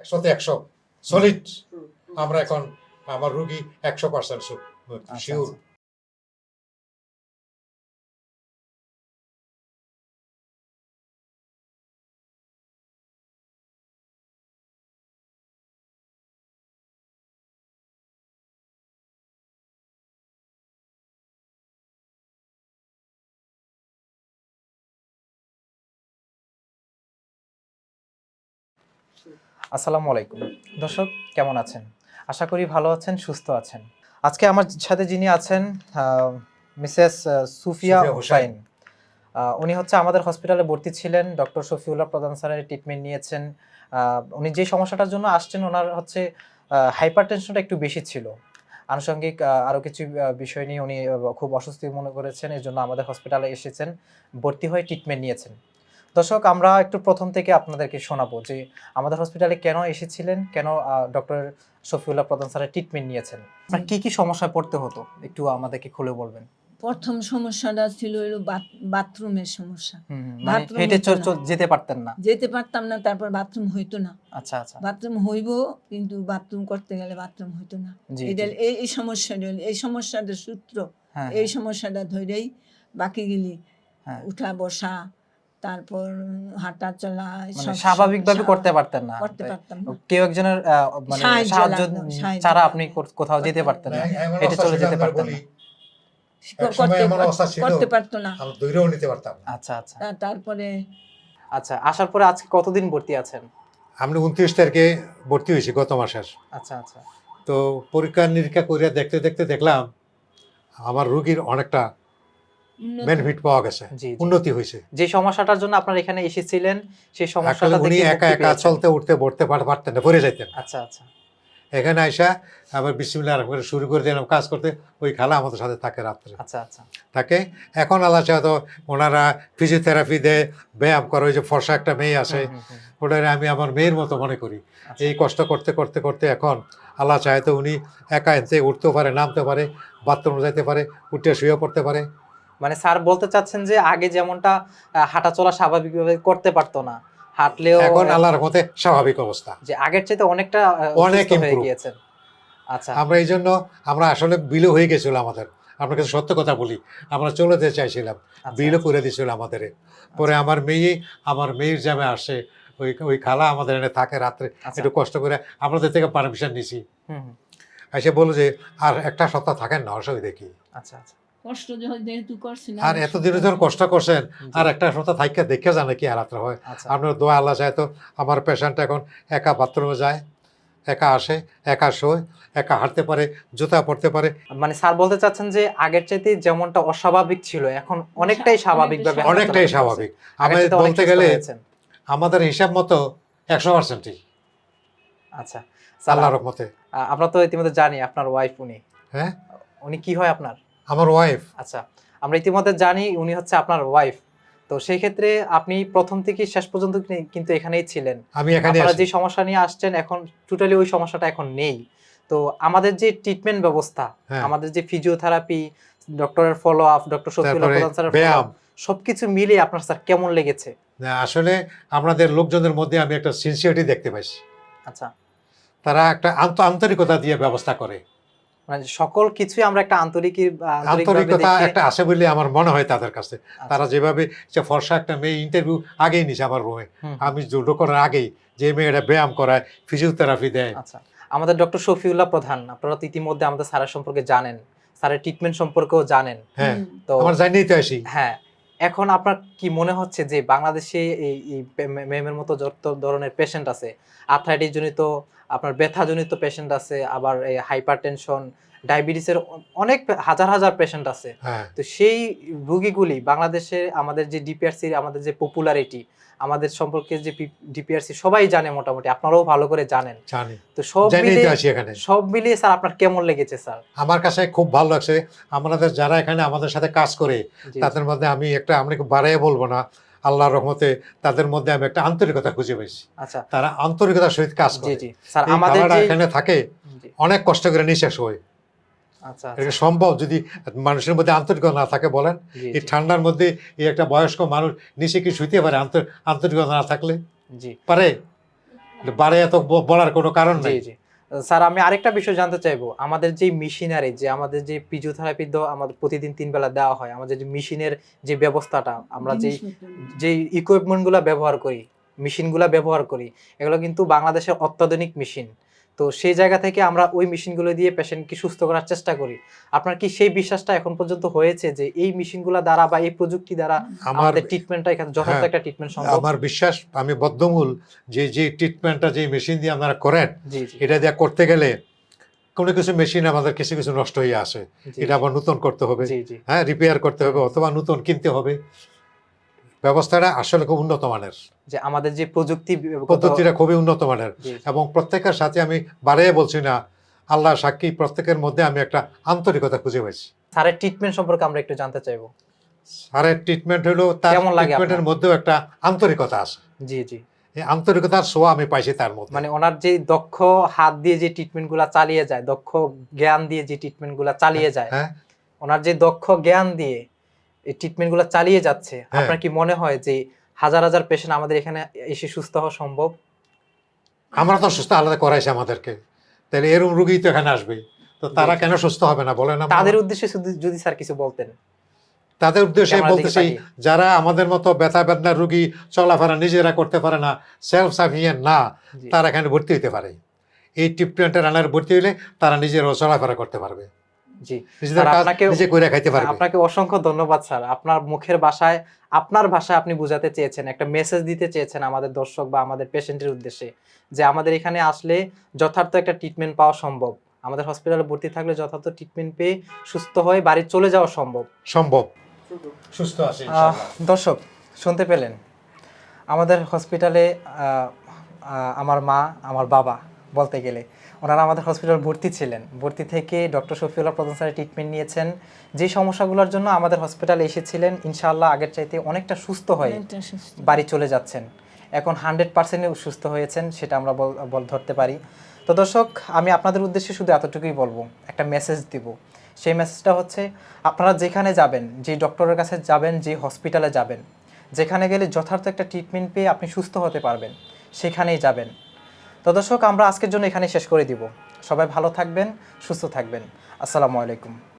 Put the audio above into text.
একশোতে একশো সলিড আমরা এখন আমার রুগী একশো পার্সেন্ট আচ্ছা, শিওর আচ্ছা। আসসালামু আলাইকুম। দর্শক কেমন আছেন? আশা করি ভালো আছেন সুস্থ আছেন। আজকে আমার সাথে যিনি আছেন মিসেস সুফিয়া। হোসাইন। উনি হচ্ছে আমাদের হসপিটালে ভর্তি ছিলেন ডক্টর শফিউল্লাহ প্রধান স্যারের ট্রিটমেন্ট নিয়েছেন। উনি যে সমস্যাটার জন্য আসছেন ওনার হচ্ছে হাইপার টেনশনটা একটু বেশি ছিল। আনুষঙ্গিক আরও কিছু বিষয় নিয়ে উনি খুব অস্বস্তি মনে করেছেন এর জন্য আমাদের হসপিটালে এসেছেন ভর্তি হয়ে ট্রিটমেন্ট নিয়েছেন। দর্শক আমরা একটু প্রথম থেকে আপনাদেরকে শোনাবো যে আমাদের হসপিটালে কেন এসেছিলেন কেন ডক্টর শফিউল্লাহ প্রধান স্যারের ট্রিটমেন্ট নিয়েছেন? আপনার কি কি সমস্যায় পড়তে হতো? একটু আমাদেরকে খুলে বলবেন। প্রথম সমস্যাটা ছিল বাথরুমের সমস্যা। মানে হেঁটে যেতে পারতেন না। যেতে পারতাম না তারপর বাথরুম হইতো না। আচ্ছা আচ্ছা। বাথরুম হইব কিন্তু বাথরুম করতে গেলে বাথরুম হইতো না। এটা এই এই সমস্যাটা এই সমস্যাটার সূত্র। হ্যাঁ এই সমস্যাটা ধরেই বাকি গেলি হ্যাঁ। উঠা বসা তারপর হাঁটা চলা মানে সব- স্বাভাবিকভাবে করতে পারতেন না করতে পারতাম কেউ একজনের মানে সাহায্য ছাড়া আপনি কোথাও যেতে পারতেন না। এমন হেঁটে চলে যেতে পারতেন না। করতে- পারতো না। আমরা নিতে পারতাম আচ্ছা আচ্ছা। তারপরে আচ্ছা আসার পরে আজকে কতদিন ভর্তি আছেন? আমি উনত্রিশ তারিখে ভর্তি হয়েছি গত মাসের। আচ্ছা আচ্ছা। তো পরীক্ষা নিরীক্ষা করিয়া দেখতে দেখতে দেখলাম আমার রুগীর অনেকটা বেনিফিট পাওয়া গেছে। উন্নতি হয়েছে। যে সমস্যাটার জন্য আপনারা এখানে এসেছিলেন সেই সমস্যাটা উনি একা একা চলতে উঠতে পড়তে পারতেন না পড়ে যাইতেন। আচ্ছা আচ্ছা। এখানে আইসা আবার করে শুরু করে দিলাম কাজ করতে ওই খালা আমাদের সাথে থাকে রাত্রে। আচ্ছা আচ্ছা। থাকে। এখন আল্লাহ ওনারা ফিজিওথেরাপি দেয় ব্যায়াম করে ওই যে ফর্সা একটা মেয়ে আসে। ওটা আমি আমার মেয়ের মতো মনে করি। আচ্ছা। এই কষ্ট করতে করতে করতে এখন আল্লাহ চাহে তো উনি একা এনতে উঠতেও পারে নামতে পারে বাথরুম যাইতে পারে উঠে শুয়ে পড়তে পারে। মানে স্যার বলতে চাচ্ছেন যে আগে যেমনটা হাঁটা চলা স্বাভাবিকভাবে করতে পারতো না হাঁটলেও এখন আল্লাহর মতে স্বাভাবিক অবস্থা। যে আগের চাইতে অনেকটা অনেক হয়ে। গিয়েছেন। আচ্ছা। আমরা এই জন্য আমরা আসলে বিলও হয়ে গেছিল আমাদের। আপনার কাছে সত্য কথা বলি আমরা চলে যেতে চাইছিলাম। আচ্ছা, বিলও করে দিয়েছিল আমাদের। পরে আমার মেয়ে আমার মেয়ের জামে আসে ওই ওই খালা আমাদের এনে থাকে রাত্রে আচ্ছা। একটু কষ্ট করে আমাদের থেকে পারমিশন নিছি। এসে বলল যে আর একটা সপ্তাহ থাকেন না অসুবিধা কি? আচ্ছা আচ্ছা। কষ্ট যেহেতু করছি না আর এতদিনে যখন কষ্ট করছেন আর একটা সপ্তাহ থাইকা দেখে জানে কি আর রাত্রে হয়। আচ্ছা। আপনার দোয়া আল্লাহ চায় তো আমার পেশেন্ট এখন একা বাথরুমে যায় একা আসে একা শোয় একা হাঁটতে পারে জুতা পরতে পারে। মানে স্যার বলতে চাচ্ছেন যে আগের চাইতে যেমনটা অস্বাভাবিক ছিল এখন অনেকটাই স্বাভাবিক। ভাবে অনেকটাই স্বাভাবিক। আমি বলতে গেলে আমাদের হিসাব মতো একশো পার্সেন্টই আচ্ছা। আল্লাহ রহমতে। আমরা তো ইতিমধ্যে জানি আপনার ওয়াইফ উনি। হ্যাঁ? উনি কি হয় আপনার? আমার ওয়াইফ আচ্ছা আমরা ইতিমধ্যে জানি উনি হচ্ছে আপনার ওয়াইফ তো সেই ক্ষেত্রে আপনি প্রথম থেকে শেষ পর্যন্ত কিন্তু এখানেই ছিলেন। আমি এখানে আপনারা যে সমস্যা নিয়ে আসছেন এখন টোটালি ওই সমস্যাটা এখন নেই। তো আমাদের যে ট্রিটমেন্ট ব্যবস্থা হ্যাঁ। আমাদের যে ফিজিওথেরাপি ডক্টরের ফলো আপ ডক্টর তারপরে প্রধান স্যারের ব্যায়াম। সবকিছু মিলে আপনার স্যার কেমন লেগেছে? না, আসলে আপনাদের লোকজনের মধ্যে আমি একটা সিনসিয়ারিটি দেখতে পাইছি। আচ্ছা। তারা একটা আন্ত আন্তরিকতা দিয়ে ব্যবস্থা করে। মানে সকল কিছুই আমরা একটা আন্তরিক আন্তরিকতা একটা আছে বলে আমার মনে হয় তাদের কাছে। আচ্ছা। তারা যেভাবে যে ফর্সা একটা মেয়ে ইন্টারভিউ আগেই নিছে আমার রুমে আমি জুডো করার আগেই যে মেয়েটা ব্যায়াম করায় ফিজিওথেরাপি দেয়। আচ্ছা। আমাদের ডক্টর শফিউল্লাহ প্রধান আপনারা তো ইতিমধ্যে আমাদের স্যারের সম্পর্কে জানেন। স্যারের ট্রিটমেন্ট সম্পর্কেও জানেন। হ্যাঁ তো আমার জানিয়ে তো আসি। হ্যাঁ এখন আপনার কি মনে হচ্ছে যে বাংলাদেশে এই ম্যামের মতো যত ধরনের পেশেন্ট আছে আর্থ্রাইটিস জনিত আপনার ব্যথা জনিত পেশেন্ট আছে আবার এই হাইপার টেনশন ডায়াবেটিসের অনেক হাজার হাজার পেশেন্ট আছে। হ্যাঁ। তো সেই রুগীগুলি বাংলাদেশে আমাদের যে ডিপিআরসি আমাদের যে পপুলারিটি আমাদের সম্পর্কে যে ডিপিআরসি সবাই জানে মোটামুটি আপনারাও ভালো করে জানেন। জানি। তো সব মিলিয়ে সব মিলিয়ে স্যার আপনার কেমন লেগেছে স্যার? আমার কাছে খুব ভালো লাগছে। আমাদের যারা এখানে আমাদের সাথে কাজ করে তাদের মধ্যে আমি একটা আমি বাড়াইয়ে বলব না আল্লাহর রহমতে তাদের মধ্যে আমি একটা আন্তরিকতা খুঁজে পেয়েছি। আচ্ছা। তারা আন্তরিকতার সহিত কাজ করে। আমাদের এখানে থাকে অনেক কষ্ট করে নিঃশ্বাস হয়। আচ্ছা এটা সম্ভব যদি মানুষের মধ্যে আন্তরিকতা না থাকে বলেন। এই ঠান্ডার মধ্যে এই একটা বয়স্ক মানুষ নিচে কি শুইতে পারে আন্তর- আন্তরিকতা না থাকলে? পারে? বারে এত বলার কোনো কারণ নেই। স্যার আমি আরেকটা বিষয় জানতে চাইব আমাদের যে মেশিনারি যে আমাদের যে ফিজিওথেরাপি আমাদের প্রতিদিন তিন বেলা দেওয়া হয় আমাদের যে মেশিনের যে ব্যবস্থাটা আমরা যে। যে ইকুইপমেন্টগুলো ব্যবহার করি মেশিনগুলো ব্যবহার করি এগুলো কিন্তু বাংলাদেশের অত্যাধুনিক মেশিন তো সেই জায়গা থেকে আমরা ওই মেশিনগুলো দিয়ে পেশেন্টকে সুস্থ করার চেষ্টা করি। আপনার কি সেই বিশ্বাসটা এখন পর্যন্ত হয়েছে যে এই মেশিনগুলো দ্বারা বা এই প্রযুক্তি দ্বারা আমাদের ট্রিটমেন্টটা এখানে যথার্থ হ্যাঁ, একটা ট্রিটমেন্ট সম্ভব? আমার বিশ্বাস আমি বদ্ধমূল যে যে ট্রিটমেন্টটা যে মেশিন দিয়ে আপনারা করেন এটা দিয়ে করতে গেলে কোনো কিছু মেশিন আমাদের কিছু কিছু নষ্ট হয়ে আসে। এটা আবার নতুন করতে হবে। হ্যাঁ রিপেয়ার করতে হবে অথবা নতুন কিনতে হবে। ব্যবস্থাটা আসলে খুব উন্নত মানের। যে আমাদের যে প্রযুক্তি পদ্ধতিটা খুবই উন্নত মানের। এবং প্রত্যেকের সাথে আমি বারে বলছি না আল্লাহ সাক্ষী প্রত্যেকের মধ্যে আমি একটা আন্তরিকতা খুঁজে পাইছি। স্যারের ট্রিটমেন্ট সম্পর্কে আমরা একটু জানতে চাইব। স্যারের ট্রিটমেন্ট হলো তার ট্রিটমেন্টের মধ্যেও একটা আন্তরিকতা আছে। জি জি। এই আন্তরিকতার ছোঁয়া আমি পাইছি তার মধ্যে। মানে ওনার যে দক্ষ হাত দিয়ে যে ট্রিটমেন্টগুলা চালিয়ে যায় দক্ষ জ্ঞান দিয়ে যে ট্রিটমেন্টগুলা চালিয়ে যায় হ্যাঁ। ওনার যে দক্ষ জ্ঞান দিয়ে এই ট্রিটমেন্টগুলা চালিয়ে যাচ্ছে। হ্যাঁ। আপনার কি মনে হয় যে হাজার হাজার পেশেন্ট আমাদের এখানে এসে সুস্থ হওয়া সম্ভব? আমরা তো সুস্থ আলাদা করাইছে আমাদেরকে। তাহলে এরকম রুগী তো এখানে আসবে। তো তারা কেন সুস্থ হবে না? বলেন আপনারা? তাদের উদ্দেশ্যে যদি স্যার কিছু বলতেন। তাদের উদ্দেশ্যে বলতেছি যারা আমাদের মতো ব্যথা বেদনার রুগী চলাফেরা নিজেরা করতে পারে না সেলফ সাফিসিয়েন্ট না তারা এখানে ভর্তি হতে পারে। এই ট্রিটমেন্টের আনার ভর্তি হলে তারা নিজেরাও চলাফেরা করতে পারবে। জি। খাইতে পারবে। আপনাকে অসংখ্য ধন্যবাদ স্যার। আপনার মুখের ভাষায় আপনার ভাষায় আপনি বোঝাতে চেয়েছেন একটা মেসেজ দিতে চেয়েছেন আমাদের দর্শক বা আমাদের পেশেন্টের উদ্দেশ্যে যে আমাদের এখানে আসলে যথার্থ একটা ট্রিটমেন্ট পাওয়া সম্ভব। আমাদের হসপিটালে ভর্তি থাকলে যথার্থ ট্রিটমেন্ট পেয়ে সুস্থ হয়ে বাড়ি চলে যাওয়া সম্ভব। সম্ভব। সুস্থ আছে আহ, দর্শক শুনতে পেলেন। আমাদের হসপিটালে আমার মা আমার বাবা বলতে গেলে ওনারা আমাদের হসপিটাল ভর্তি ছিলেন। ভর্তি থেকে ডক্টর শফিউল্লাহ প্রধান স্যারের ট্রিটমেন্ট নিয়েছেন। যে সমস্যাগুলোর জন্য আমাদের হসপিটালে এসেছিলেন ইনশাআল্লাহ আগের চাইতে অনেকটা সুস্থ হয়ে বাড়ি চলে যাচ্ছেন। এখন হান্ড্রেড পার্সেন্ট সুস্থ হয়েছেন সেটা আমরা বল বল- ধরতে পারি। তো দর্শক আমি আপনাদের উদ্দেশ্যে শুধু এতটুকুই বলব একটা মেসেজ দিব। সেই মেসেজটা হচ্ছে আপনারা যেখানে যাবেন যে ডক্টরের কাছে যাবেন যে হসপিটালে যাবেন যেখানে গেলে যথার্থ একটা ট্রিটমেন্ট পেয়ে আপনি সুস্থ হতে পারবেন সেখানেই যাবেন। তো দর্শক, আমরা আজকের জন্য এখানে শেষ করে দিব। সবাই ভালো থাকবেন, সুস্থ থাকবেন। আসসালামু আলাইকুম।